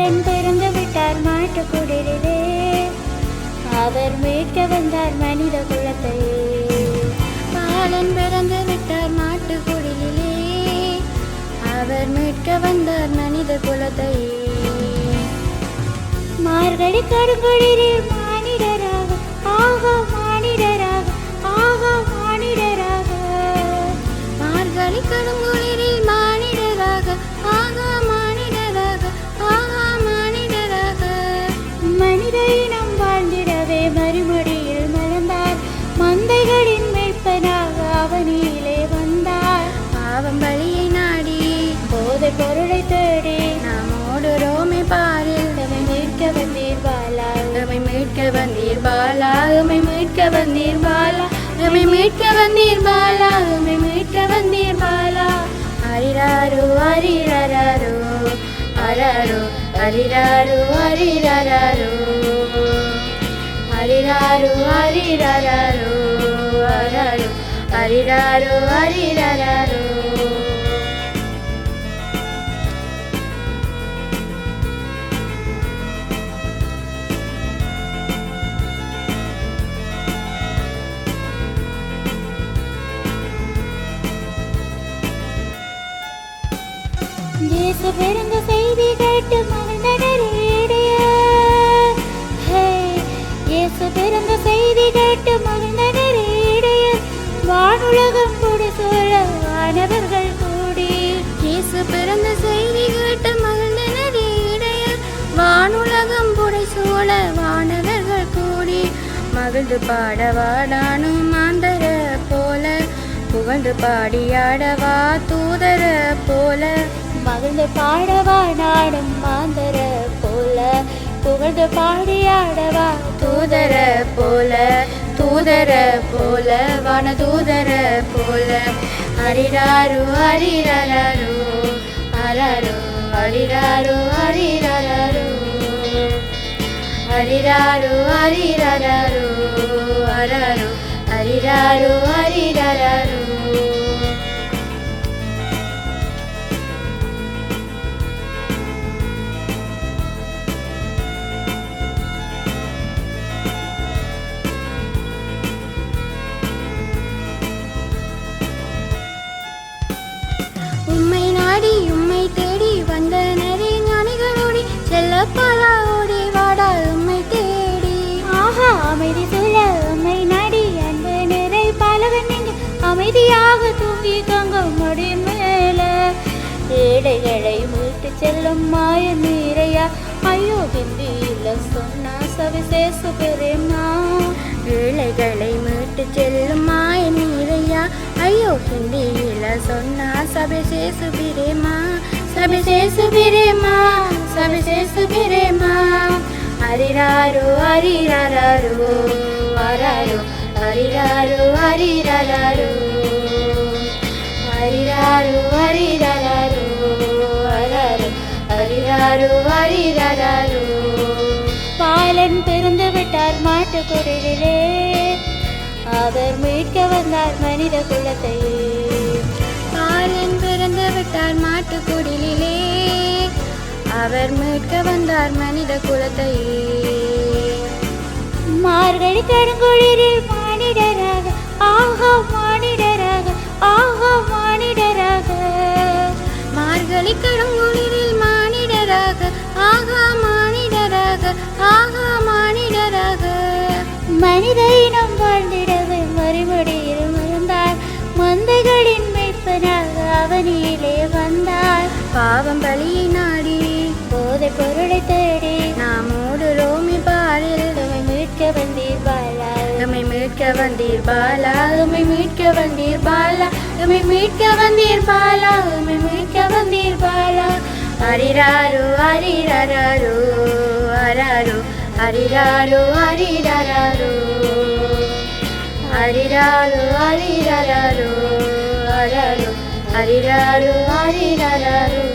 பாலன் பிறந்து விட்டார் மாட்டு மாட்டுக்குடிலே அவர் மீட்க வந்தார் மனித குலத்தை. பாலன் பிறந்து விட்டார் மாட்டு குடிலே அவர் மீட்க வந்தார் மனித குலத்தை. மார்கழி கருங்குளிரில் மானிடராக ஆகா மனித இனம் வாழ்ந்திடவே மறுமடியில் மலர்ந்தார் மந்தைகளின் மெய்ப்பனாக அவனிலே வந்தார். பாவம் வழியை நாடி போதை பொருளை தேடி நாம் ஓடுறோமே பாரில் நம்மை மீட்க வந்தீர் பாலா. நம்மை மீட்க வந்தீர் பாலா. நம்மை மீட்க வந்தீர் பாலா. நம்மை மீட்க வந்தீர் பாலா. நம்மை மீட்க வந்தீர் பாலா. அரிராரு அரிரராரு அரரு. அரிராரு அரிரராரு அரிராரு அரிரராரு அரரு அரிராரு அரிரராரு இயேசு பிறந்த செய்தி கேட்டு மகிழ்ந்தனர் இடையர். ஹே, இயேசு பிறந்த செய்தி கேட்டு மகிழ்ந்தனர் இடையர். வானுலகம் கொடு சூழ வானவர்கள் கூடி இயேசு பிறந்த செய்தி கேட்டு மகிழ்ந்தனர் இடையர். வானுலகம் புடை சூழ வானவர்கள் கூடி மகிழ்ந்து பாட வாடானும் மாந்தர போல புகழ்ந்து பாடியாடவா தூதர போல மகிழ்ந்து பாடவா நாடும் மாந்தர போல. புகழ்ந்து பாடியாடவா தூதர போல. தூதர போல வன தூதர போல. அரிராரு அரிரரு அரரு அரிராரு அரிரரு. அரிராரு அரிரரு அரரு அரிராரு அரிரரு. செல்லும் மாய நீரையா ஐயோ ஹிந்தியில சொன்னா சவிசேஷ பெருமா? ஏழைகளை மீட்டு செல்லும் மாய நீரையா ஐயோ ஹிந்தியில சொன்னா சபிசேஷு பிரேமா? சபிசேஷு பிரேமா? சபிசேஷு பிரேமா? அரிராரோ அரிரரு வராரோ அரிராரோ அரிரரு அரிராரோ அரி அரிராரு அரிரரு பாலன் பிறந்து விட்டார் மாட்டுக்குடிலே. அவர் மீட்க வந்தார் மனித குலத்தை பாலன் பிறந்து விட்டார் மாட்டுக்குடிலே. அவர் மீட்க வந்தார் மனித குலத்தை மார்கழி கடுங்குளிரில் மானிடராக ஆஹா மானிடராக ஆஹா மானிடராக. மார்கழி கடுங்குளிரில் ஆகா மானிடராக மனித இனம் வாழ்ந்திடவே மறுபடியில் மறந்தார் மந்தைகளின் மெய்ப்பனாக அவனியிலே வந்தார் பாவம் பலியை நாடி போதை பொருளை தேடி நாம் ஓடுறோமி பாரில் நம்மை மீட்க வந்தீர் பாலா நம்மை மீட்க வந்தீர் பாலா நம்மை மீட்க வந்தீர் பாலா நம்மை மீட்க வந்தீர் பாலா நம்மை மீட்க வந்தீர் பாலா அரிராரு அரிரரு. அரரு அரிராரு அரிரரு அரிராரு அரிரரு அரரு அரிராரு அரிரரு